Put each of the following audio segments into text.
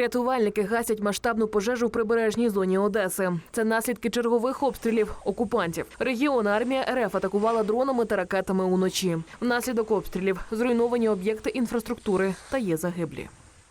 Рятувальники гасять масштабну пожежу в прибережній зоні Одеси. Це наслідки чергових обстрілів окупантів. Регіон армія РФ атакувала дронами та ракетами уночі. Внаслідок обстрілів зруйновані об'єкти інфраструктури та є загиблі.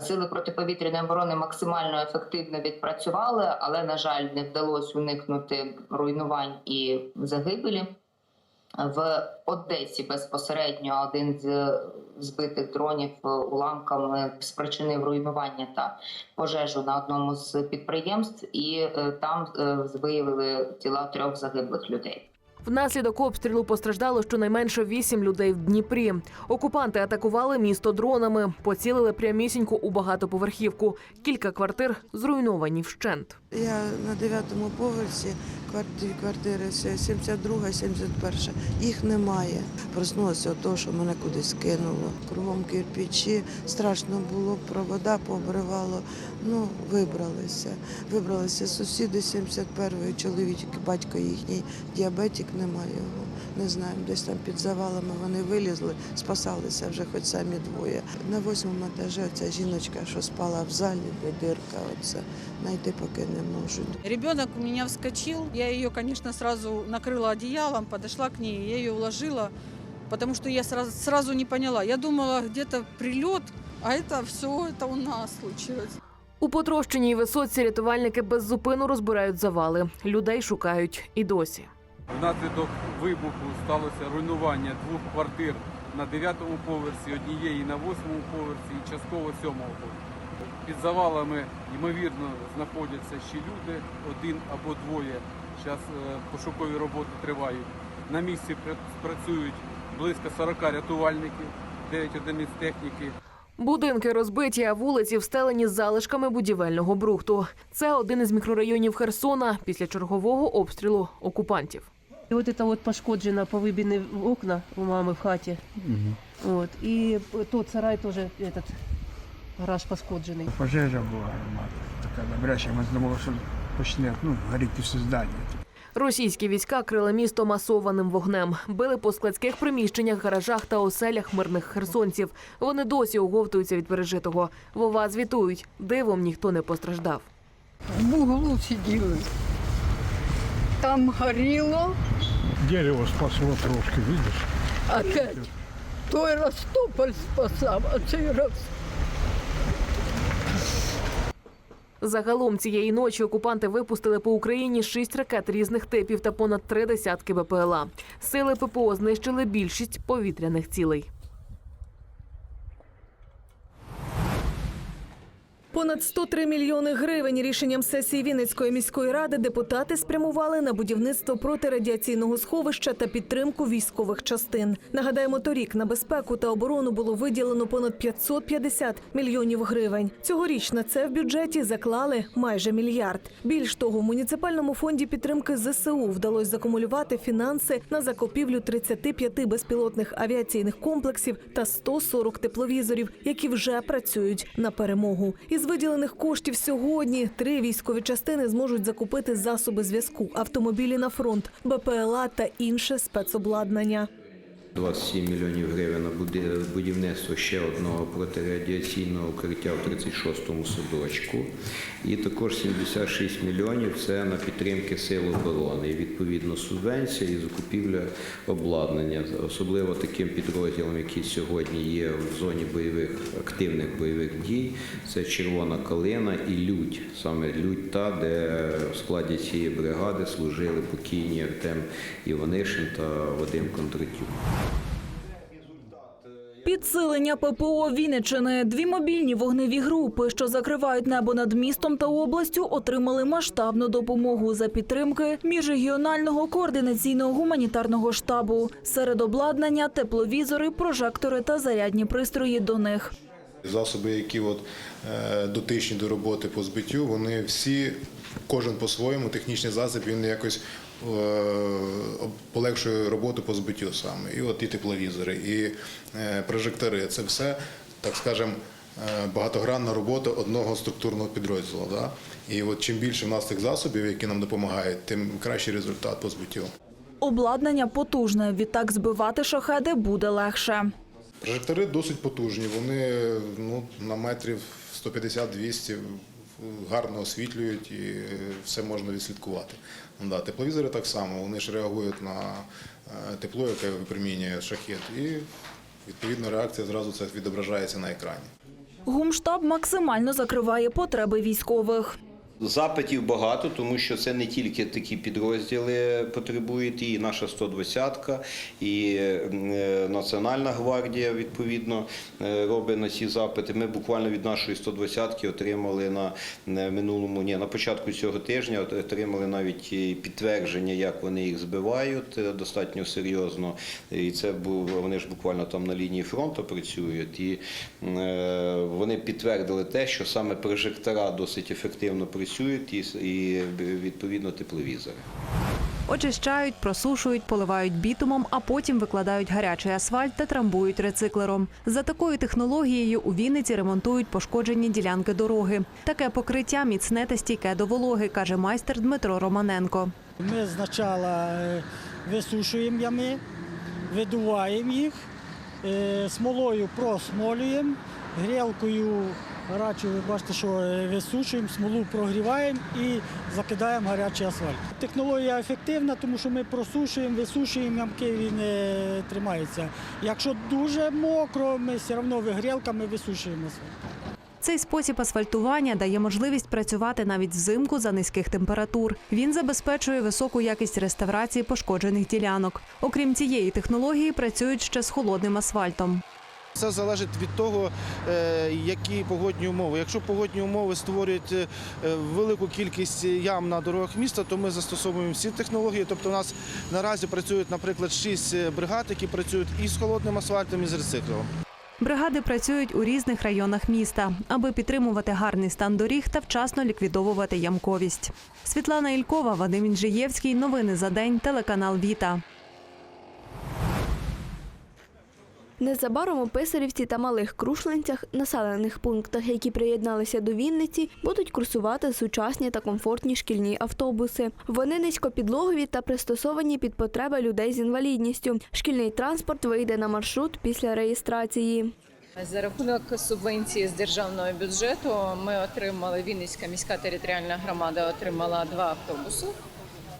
Сили протиповітряної оборони максимально ефективно відпрацювали, але на жаль, не вдалося уникнути руйнувань і загибелі. В Одесі безпосередньо один з збитих дронів уламками спричинив руйнування та пожежу на одному з підприємств, і е, там е, виявили тіла трьох загиблих людей. Внаслідок обстрілу постраждало щонайменше вісім людей в Дніпрі. Окупанти атакували місто дронами, поцілили прямісінько у багатоповерхівку. Кілька квартир зруйновані вщент. Я на дев'ятому поверсі квартири, квартири 72, 71. Їх немає. Проснулася того, що мене кудись кинуло. Кругом кирпичі, страшно було, провода пообривало. Ну, вибралися. Вибралися сусіди 71-ї, чоловік, батько їхній, діабетик немає його. Не знаю, десь там під завалами вони вилізли, спасалися вже хоч самі двоє. На восьмому етажі ця жіночка, що спала в залі, де дирка, оце, знайти поки не можуть. Ребенок у меня вскочил. Я ее, конечно, сразу накрыла одеялом, подошла к ней, я ее уложила, потому что я сразу, сразу не поняла. Я думала, где-то прилет, а это все это у нас случилось. У потрощеній висоці рятувальники без зупину розбирають завали. Людей шукають і досі. Внаслідок вибуху сталося руйнування двох квартир на 9-му поверсі, однієї на 8-му поверсі і частково 7-го поверсі. Під завалами, ймовірно, знаходяться ще люди, один або двоє. Зараз пошукові роботи тривають. На місці працюють близько 40 рятувальників, 9 одиниць техніки. Будинки розбиті, а вулиці встелені залишками будівельного брухту. Це один із мікрорайонів Херсона після чергового обстрілу окупантів. І от це от пошкоджено, повибіні окна у мами в хаті. От. І тот сарай теж этот, гараж пошкоджений. Пожежа була мати, така добряча. Ми думали, що почне ну, горіти все здання. Російські війська крили місто масованим вогнем, били по складських приміщеннях, гаражах та оселях мирних херсонців. Вони досі оговтуються від пережитого. Вова звітують, дивом ніхто не постраждав. в углу сиділи. Там горіло, Дерево спасло трошки, видиш? опять. Той Ростополь спасав, а цей раз Загалом цієї ночі окупанти випустили по Україні шість ракет різних типів та понад три десятки БПЛА. Сили ППО знищили більшість повітряних цілей. Понад 103 мільйони гривень рішенням сесії Вінницької міської ради депутати спрямували на будівництво протирадіаційного сховища та підтримку військових частин. Нагадаємо, торік на безпеку та оборону було виділено понад 550 мільйонів гривень. Цьогоріч на це в бюджеті заклали майже мільярд. Більш того, в муніципальному фонді підтримки ЗСУ вдалося закумулювати фінанси на закупівлю 35 безпілотних авіаційних комплексів та 140 тепловізорів, які вже працюють на перемогу. Із виділених коштів сьогодні три військові частини зможуть закупити засоби зв'язку, автомобілі на фронт, БПЛА та інше спецобладнання. 27 мільйонів гривень на будівництво ще одного протирадіаційного укриття в 36-му садочку. І також 76 мільйонів це на підтримки сил оборони. І відповідно субвенція і закупівля обладнання, особливо таким підрозділам, які сьогодні є в зоні бойових активних бойових дій. Це Червона калина і Людь, саме Людь та, де в складі цієї бригади служили покійні Артем Іванишин та Вадим Кондратюк. Підсилення ППО Вінниччини. Дві мобільні вогневі групи, що закривають небо над містом та областю, отримали масштабну допомогу за підтримки міжрегіонального координаційного гуманітарного штабу. Серед обладнання тепловізори, прожектори та зарядні пристрої до них. Засоби, які от, е, дотичні до роботи по збиттю, вони всі, кожен по-своєму, технічний засіб, він якось е, полегшує роботу по збиттю саме. І от і тепловізори, і е, прожектори це все, так скажемо, е, багатогранна робота одного структурного підрозділу. Да? І от чим більше в нас цих засобів, які нам допомагають, тим кращий результат по збиттю. Обладнання потужне. Відтак збивати шахеди буде легше. Прожектори досить потужні, вони ну, на метрів 150-200 гарно освітлюють і все можна відслідкувати. Да, тепловізори так само, вони ж реагують на е, тепло, яке випромінює шахет, і відповідна реакція зразу це відображається на екрані. Гумштаб максимально закриває потреби військових. Запитів багато, тому що це не тільки такі підрозділи потребують, і наша 120-ка, і е, Національна гвардія відповідно е, робить на ці запити. Ми буквально від нашої 120-ки отримали на на минулому, ні, на початку цього тижня отримали навіть підтвердження, як вони їх збивають е, достатньо серйозно. І це вони ж буквально там на лінії фронту працюють, і е, вони підтвердили те, що саме прожектора досить ефективно працюють і, і відповідно тепловізори. Очищають, просушують, поливають бітумом, а потім викладають гарячий асфальт та трамбують рециклером. За такою технологією у Вінниці ремонтують пошкоджені ділянки дороги. Таке покриття міцне та стійке до вологи, каже майстер Дмитро Романенко. Ми спочатку е, висушуємо ями, видуваємо їх, е, смолою просмолюємо, грілкою гарячою, ви бачите, що е, висушуємо, смолу прогріваємо і закидаємо гарячий асфальт. Технологія ефективна, тому що ми просушуємо, висушуємо ямки, він е, тримається. Якщо дуже мокро, ми все одно грілками висушуємо асфальт. Цей спосіб асфальтування дає можливість працювати навіть взимку за низьких температур. Він забезпечує високу якість реставрації пошкоджених ділянок. Окрім цієї технології, працюють ще з холодним асфальтом. Це залежить від того, е, які погодні умови. Якщо погодні умови створюють е, велику кількість ям на дорогах міста, то ми застосовуємо всі технології. Тобто у нас наразі працюють, наприклад, шість бригад, які працюють і з холодним асфальтом, і з рециклером. Бригади працюють у різних районах міста, аби підтримувати гарний стан доріг та вчасно ліквідовувати ямковість. Світлана Ількова, Вадим Інжиєвський. Новини за день. Телеканал Віта. Незабаром у Писарівці та малих Крушлинцях, населених пунктах, які приєдналися до Вінниці, будуть курсувати сучасні та комфортні шкільні автобуси. Вони низькопідлогові та пристосовані під потреби людей з інвалідністю. Шкільний транспорт вийде на маршрут після реєстрації. За рахунок субвенції з державного бюджету ми отримали Вінницька міська територіальна громада отримала два автобуси.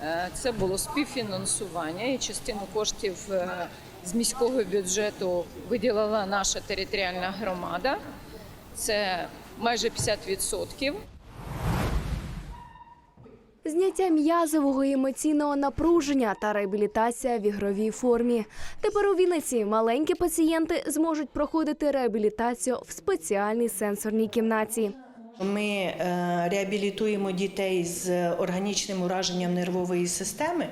Е, Це було співфінансування і частину коштів е, з міського бюджету виділила наша територіальна громада. Це майже 50%. Зняття м'язового і емоційного напруження та реабілітація в ігровій формі. Тепер у Вінниці маленькі пацієнти зможуть проходити реабілітацію в спеціальній сенсорній кімнаті. Ми е, реабілітуємо дітей з органічним ураженням нервової системи.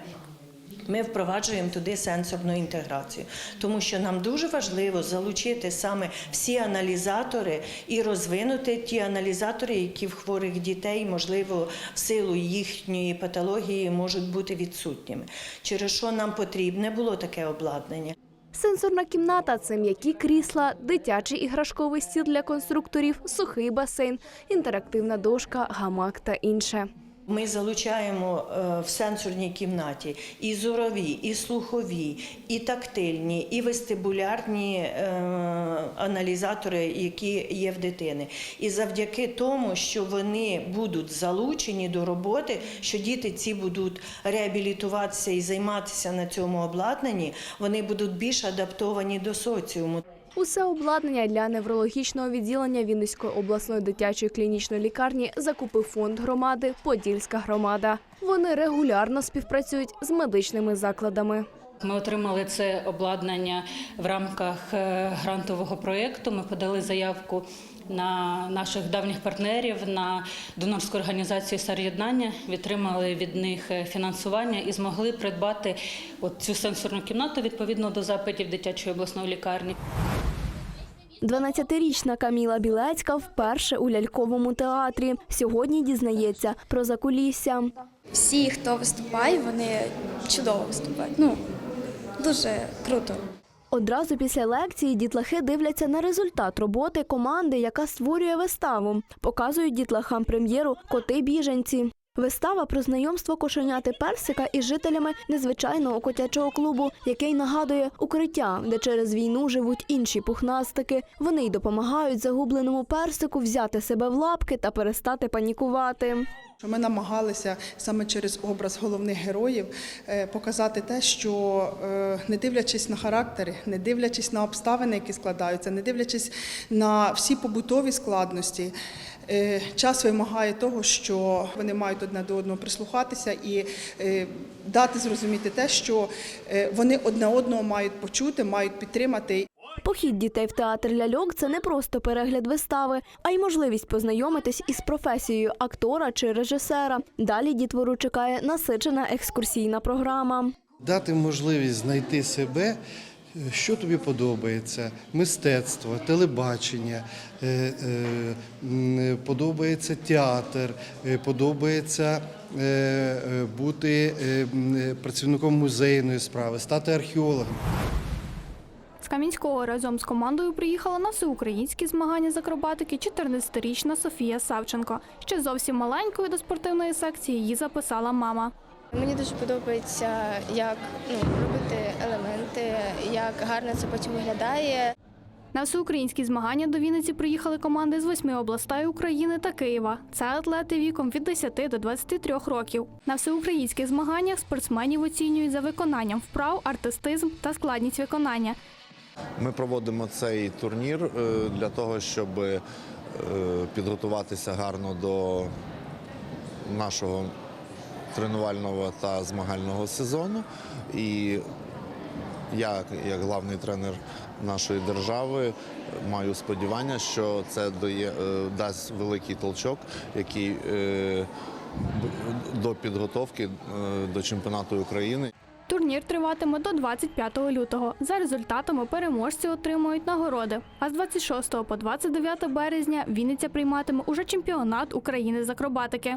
Ми впроваджуємо туди сенсорну інтеграцію, тому що нам дуже важливо залучити саме всі аналізатори і розвинути ті аналізатори, які в хворих дітей, можливо, в силу їхньої патології можуть бути відсутніми. Через що нам потрібне було таке обладнання. Сенсорна кімната це м'які крісла, дитячий іграшковий стіл для конструкторів, сухий басейн, інтерактивна дошка, гамак та інше. Ми залучаємо е, в сенсорній кімнаті і зорові, і слухові, і тактильні, і вестибулярні е, аналізатори, які є в дитини. І завдяки тому, що вони будуть залучені до роботи, що діти ці будуть реабілітуватися і займатися на цьому обладнанні, вони будуть більш адаптовані до соціуму. Усе обладнання для неврологічного відділення Вінницької обласної дитячої клінічної лікарні закупив фонд громади Подільська громада. Вони регулярно співпрацюють з медичними закладами. Ми отримали це обладнання в рамках е, грантового проєкту. Ми подали заявку на наших давніх партнерів на донорську організацію «Сар'єднання», відтримали від них е, фінансування і змогли придбати от цю сенсорну кімнату відповідно до запитів дитячої обласної лікарні. 12-річна Каміла Білецька вперше у ляльковому театрі. Сьогодні дізнається про закулісся. Всі, хто виступає, вони чудово виступають. Ну дуже круто. Одразу після лекції дітлахи дивляться на результат роботи команди, яка створює виставу. Показують дітлахам прем'єру коти біженці. Вистава про знайомство кошеняти персика із жителями незвичайного котячого клубу, який нагадує укриття, де через війну живуть інші пухнастики. Вони й допомагають загубленому персику взяти себе в лапки та перестати панікувати. Ми намагалися саме через образ головних героїв е, показати те, що е, не дивлячись на характери, не дивлячись на обставини, які складаються, не дивлячись на всі побутові складності. е, Час вимагає того, що вони мають одне до одного прислухатися і дати зрозуміти те, що вони одне одного мають почути, мають підтримати. Похід дітей в театр ляльок це не просто перегляд вистави, а й можливість познайомитись із професією актора чи режисера. Далі дітвору чекає насичена екскурсійна програма. Дати можливість знайти себе, що тобі подобається: мистецтво, телебачення, е, е, подобається театр, е, подобається бути працівником музейної справи, стати археологом. З Кам'янського разом з командою приїхала на всеукраїнські змагання з акробатики 14-річна Софія Савченко. Ще зовсім маленькою до спортивної секції її записала мама. Мені дуже подобається, як ну, робити елементи, як гарно це потім виглядає. На всеукраїнські змагання до Вінниці приїхали команди з восьми областей України та Києва. Це атлети віком від 10 до 23 років. На всеукраїнських змаганнях спортсменів оцінюють за виконанням вправ, артистизм та складність виконання. Ми проводимо цей турнір е, для того, щоб е, підготуватися гарно до нашого тренувального та змагального сезону. І я, як главний тренер нашої держави, маю сподівання, що це е, дасть великий толчок, який до підготовки до чемпіонату України. Турнір триватиме до 25 лютого. За результатами переможці отримують нагороди. А з 26 по 29 березня Вінниця прийматиме уже чемпіонат України з акробатики.